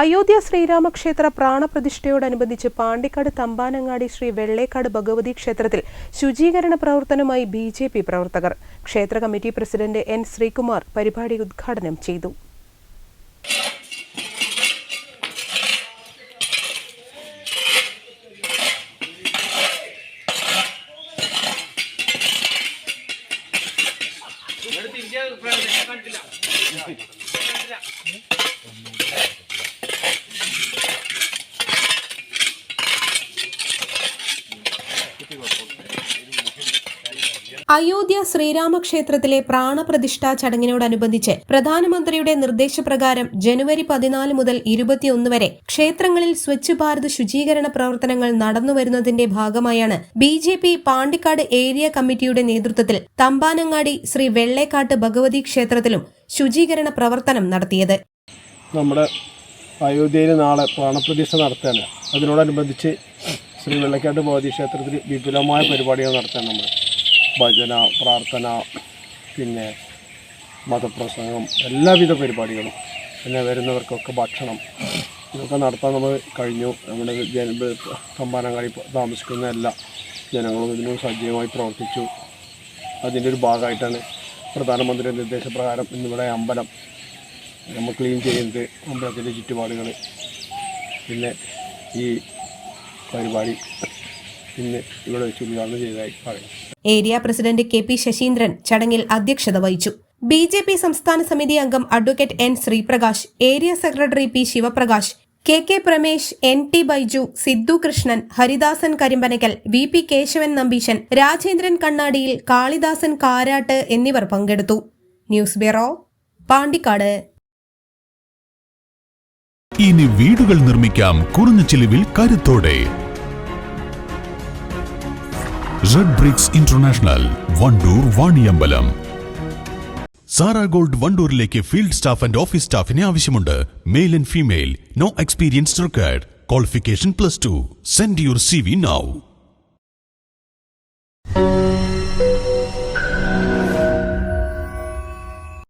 Ayodhya ശ്രീരാമക്ഷേത്ര പ്രാണപ്രതിഷ്ഠയോടനുബന്ധിച്ച് പാണ്ടിക്കാട് തമ്പാനങ്ങാടി ശ്രീ വെള്ളേക്കാട് ഭഗവതി ക്ഷേത്രത്തിൽ ശുചീകരണ പ്രവർത്തനമായി ബി ജെ പി പ്രവർത്തകർ. ക്ഷേത്ര കമ്മിറ്റി പ്രസിഡന്റ് എൻ ശ്രീകുമാർ പരിപാടി ഉദ്ഘാടനം ചെയ്തു. അയോധ്യ ശ്രീരാമക്ഷേത്രത്തിലെ പ്രാണപ്രതിഷ്ഠാ ചടങ്ങിനോടനുബന്ധിച്ച് പ്രധാനമന്ത്രിയുടെ നിർദ്ദേശപ്രകാരം ജനുവരി പതിനാല് മുതൽ ഇരുപത്തിയൊന്ന് വരെ ക്ഷേത്രങ്ങളിൽ സ്വച്ഛ് ഭാരത് ശുചീകരണ പ്രവർത്തനങ്ങൾ നടന്നുവരുന്നതിന്റെ ഭാഗമായാണ് B J P Pandikkad area കമ്മിറ്റിയുടെ നേതൃത്വത്തിൽ തമ്പാനങ്ങാടി ശ്രീ വെള്ളേക്കാട്ട് ഭഗവതി ക്ഷേത്രത്തിലും ശുചീകരണ പ്രവർത്തനം നടത്തിയത്. നമ്മുടെ അയോധ്യയിൽ നാളെ പ്രാണപ്രതിഷ്ഠ നടത്തുകയാണ്. അതിനോടനുബന്ധിച്ച് ശ്രീ വെള്ളക്കാട്ട് ഭഗവതി ക്ഷേത്രത്തിൽ വിപുലമായ പരിപാടികൾ നടത്താൻ നമ്മൾ ഭജന പ്രാർത്ഥന പിന്നെ മതപ്രസംഗം എല്ലാവിധ പരിപാടികളും പിന്നെ വരുന്നവർക്കൊക്കെ ഭക്ഷണം ഇതൊക്കെ നടത്താൻ നമ്മൾ കഴിഞ്ഞു. നമ്മുടെ ജന തമ്പാനങ്ങാടി താമസിക്കുന്ന എല്ലാ ജനങ്ങളും ഇതിനും സജീവമായി പ്രവർത്തിച്ചു. അതിന്റെ ഒരു ഭാഗമായിട്ടാണ് പ്രധാനമന്ത്രിയുടെ നിർദ്ദേശപ്രകാരം ഇന്നിവിടെ അമ്പലം നമ്മൾ ക്ലീൻ ചെയ്യുന്നത്. അമ്പലത്തിന്റെ ചുറ്റുപാടുകൾ പിന്നെ ഈ പരിപാടി ഇന്ന് ഇവിടെ വെച്ച് ഉദ്ഘാടനം ചെയ്തതായി പറയും. Area president K P Sasindran ചടങ്ങിൽ അധ്യക്ഷത വഹിച്ചു. ബി ജെ പി സംസ്ഥാന സമിതി അംഗം advocate N Sreeprakash area secretary P Sivaprakash K K Pramesh N T Baiju Siddhu Krishnan Haridasan Karimbanakkal V P Kesavan Nambeesan Rajendran Kannadiyil Kalidasan Karat എന്നിവർ പങ്കെടുത്തു. News bureau Pandikkad. ഇനി വീടുകൾ നിർമ്മിക്കാം. കുറഞ്ഞ ചിലവിൽ കരുത്തോടെ. Red bricks international Wandoor Vaniyambalam Zara gold വണ്ടൂരിലേക്ക് field staff and office സ്റ്റാഫിനെ ആവശ്യമുണ്ട്. Male and female no experience required qualification plus two send your C V now